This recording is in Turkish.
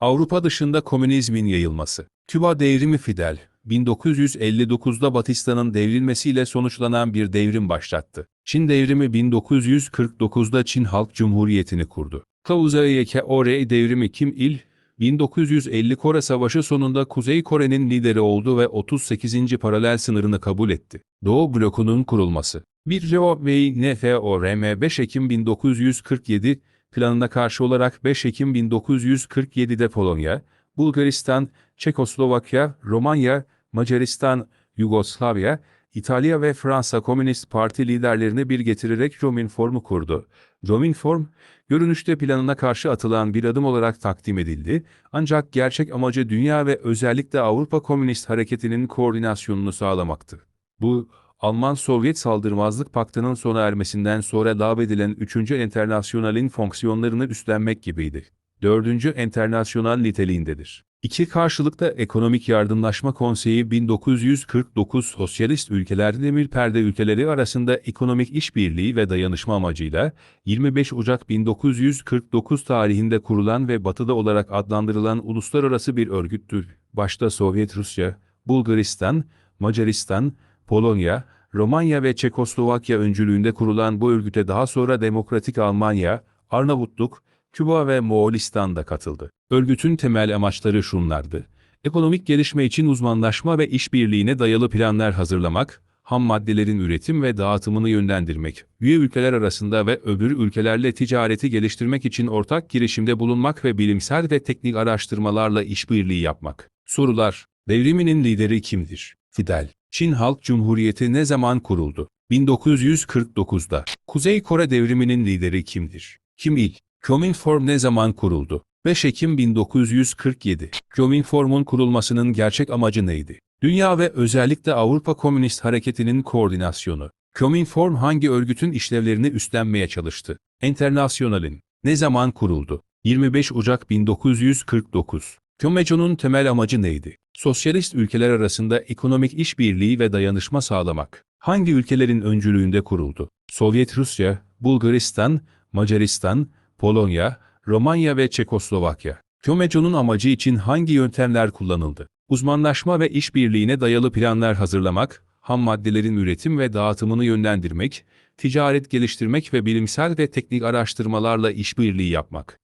Avrupa dışında komünizmin yayılması. Küba devrimi Fidel, 1959'da Batistan'ın devrilmesiyle sonuçlanan bir devrim başlattı. Çin devrimi 1949'da Çin Halk Cumhuriyeti'ni kurdu. Kauzayeke Ore devrimi Kim Il, 1950 Kore Savaşı sonunda Kuzey Kore'nin lideri oldu ve 38. paralel sınırını kabul etti. Doğu blokunun kurulması. 1 Reo ve NFORM 5 Ekim 1947 planına karşı olarak 5 Ekim 1947'de Polonya, Bulgaristan, Çekoslovakya, Romanya, Macaristan, Yugoslavya, İtalya ve Fransa Komünist Parti liderlerini bir getirerek Rominform'u kurdu. Rominform, görünüşte planına karşı atılan bir adım olarak takdim edildi, ancak gerçek amacı dünya ve özellikle Avrupa Komünist Hareketi'nin koordinasyonunu sağlamaktı. Bu, Alman-Sovyet saldırmazlık paktının sona ermesinden sonra lağvedilen 3. Enternasyonalin fonksiyonlarını üstlenmek gibiydi. 4. Enternasyonal niteliğindedir. İki karşılıklı Ekonomik Yardımlaşma Konseyi 1949 sosyalist ülkeler demir perde ülkeleri arasında ekonomik işbirliği ve dayanışma amacıyla 25 Ocak 1949 tarihinde kurulan ve batıda olarak adlandırılan uluslararası bir örgüttür. Başta Sovyet Rusya, Bulgaristan, Macaristan, Polonya, Romanya ve Çekoslovakya öncülüğünde kurulan bu örgüte daha sonra Demokratik Almanya, Arnavutluk, Küba ve Moğolistan da katıldı. Örgütün temel amaçları şunlardı. Ekonomik gelişme için uzmanlaşma ve işbirliğine dayalı planlar hazırlamak, ham maddelerin üretim ve dağıtımını yönlendirmek, üye ülkeler arasında ve öbür ülkelerle ticareti geliştirmek için ortak girişimde bulunmak ve bilimsel ve teknik araştırmalarla işbirliği yapmak. Sorular, devriminin lideri kimdir? Fidel. Çin Halk Cumhuriyeti ne zaman kuruldu? 1949'da. Kuzey Kore devriminin lideri kimdir? Kim Il? Kominform ne zaman kuruldu? 5 Ekim 1947. Kominform'un kurulmasının gerçek amacı neydi? Dünya ve özellikle Avrupa Komünist Hareketi'nin koordinasyonu. Kominform hangi örgütün işlevlerini üstlenmeye çalıştı? Enternasyonalin. Ne zaman kuruldu? 25 Ocak 1949. Kömeco'nun temel amacı neydi? Sosyalist ülkeler arasında ekonomik işbirliği ve dayanışma sağlamak. Hangi ülkelerin öncülüğünde kuruldu? Sovyet Rusya, Bulgaristan, Macaristan, Polonya, Romanya ve Çekoslovakya. Kömeco'nun amacı için hangi yöntemler kullanıldı? Uzmanlaşma ve işbirliğine dayalı planlar hazırlamak, ham maddelerin üretim ve dağıtımını yönlendirmek, ticaret geliştirmek ve bilimsel ve teknik araştırmalarla işbirliği yapmak.